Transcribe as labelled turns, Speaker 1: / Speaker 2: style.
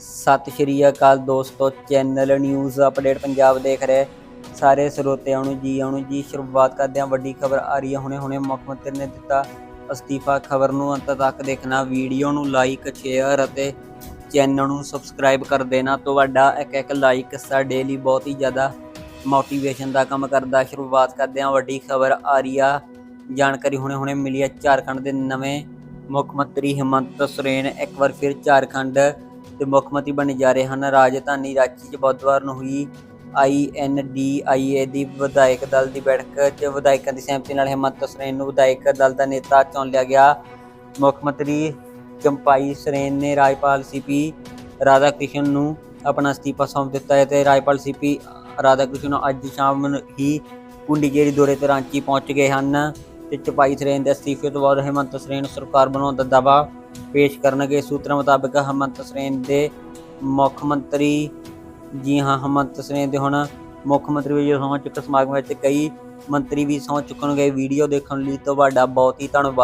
Speaker 1: ਸਤਿ ਸ਼੍ਰੀ ਅਕਾਲ ਦੋਸਤੋ, channel news update Punjab ਦੇਖ ਰਹੇ ਸਾਰੇ ਸਰੋਤਿਆਂ ਨੂੰ ਜੀ, ਆਉਣ ਜੀ। ਸ਼ੁਰੂਆਤ ਕਰਦੇ ਹਾਂ, ਵੱਡੀ ਖਬਰ ਆ ਰਹੀ ਹੈ। ਹੁਣੇ ਹੁਣੇ ਮੁੱਖ ਮੰਤਰੀ ਨੇ ਦਿੱਤਾ ਅਸਤੀਫਾ ਖਬਰ ਨੂੰ। ਅੰਤ ਤੱਕ ਦੇਖਣਾ, ਵੀਡੀਓ ਨੂੰ ਲਾਈਕ ਸ਼ੇਅਰ ਅਤੇ ਚੈਨਲ ਨੂੰ ਸਬਸਕ੍ਰਾਈਬ ਕਰ ਦੇਣਾ। ਤੁਹਾਡਾ ਇੱਕ ਇੱਕ ਲਾਈਕ ਸਾਡੇ ਲਈ ਬਹੁਤ ਹੀ ਜ਼ਿਆਦਾ ਮੋਟੀਵੇਸ਼ਨ ਦਾ ਕੰਮ ਕਰਦਾ। ਸ਼ੁਰੂਆਤ ਕਰਦੇ ਹਾਂ, ਵੱਡੀ ਖਬਰ ਆ ਰਹੀ ਆ। ਜਾਣਕਾਰੀ ਹੁਣੇ ਹੁਣੇ ਮਿਲੀ ਹੈ, ਝਾਰਖੰਡ ਦੇ ਨਵੇਂ ਮੁੱਖ ਮੰਤਰੀ ਹਿਮੰਤ ਸੋਰੇਨ ਇੱਕ ਵਾਰ ਫਿਰ ਝਾਰਖੰਡ ਦੇ ਮੁੱਖ ਮੰਤਰੀ ਬਣੇ ਜਾ ਰਹੇ ਹਨ। ਰਾਜਧਾਨੀ ਰਾਂਚੀ 'ਚ ਬੁੱਧਵਾਰ ਨੂੰ ਹੋਈ ਆਈਐਨਡੀਆਈਏ ਦੀ ਵਿਧਾਇਕ ਦਲ ਦੀ ਬੈਠਕ 'ਚ ਵਿਧਾਇਕਾਂ ਦੀ ਸਹਿਮਤੀ ਨਾਲ ਹਿਮੰਤ ਸਰੇਨ ਨੂੰ ਵਿਧਾਇਕ ਦਲ ਦਾ ਨੇਤਾ ਚੁਣ ਲਿਆ ਗਿਆ। ਮੁੱਖ ਮੰਤਰੀ ਚੰਪਾਈ ਸੋਰੇਨ ਨੇ ਰਾਜਪਾਲ ਸੀਪੀ ਰਾਧਾ ਕ੍ਰਿਸ਼ਨ ਨੂੰ ਆਪਣਾ ਅਸਤੀਫਾ ਸੌਂਪ ਦਿੱਤਾ ਹੈ ਤੇ ਰਾਜਪਾਲ ਸੀਪੀ ਰਾਧਾ ਕ੍ਰਿਸ਼ਨ ਅੱਜ ਸ਼ਾਮ ਨੂੰ ਹੀ ਪੁੰਡੀਗੇਰੀ ਦੌਰੇ ਤੇ ਰਾਂਚੀ ਪਹੁੰਚ ਗਏ ਹਨ ਤੇ ਚਪਾਈ ਸਰੇਨ ਦੇ ਅਸਤੀਫੇ ਤੋਂ ਬਾਅਦ ਹਿਮੰਤ ਸਰੇਨ ਨੂੰ ਸਰਕਾਰ ਬਣਾਉਣ ਦਾ ਦਾਅਵਾ ਪੇਸ਼ ਕਰਨਗੇ। ਸੂਤਰਾਂ ਮੁਤਾਬਕ ਹਿਮੰਤ ਸੋਰੇਨ ਦੇ ਮੁੱਖ ਮੰਤਰੀ ਜੀ ਹਾਂ ਹਿਮੰਤ ਸਰੇਨ ਦੇ ਹੁਣ ਮੁੱਖ ਮੰਤਰੀ ਵਜੋਂ ਸਹੁੰ ਚੁੱਕ ਸਮਾਗਮ ਵਿੱਚ ਕਈ ਮੰਤਰੀ ਵੀ ਸਹੁੰ ਚੁੱਕਣਗੇ। ਵੀਡੀਓ ਦੇਖਣ ਲਈ ਤੁਹਾਡਾ ਬਹੁਤ ਹੀ ਧੰਨਵਾਦ।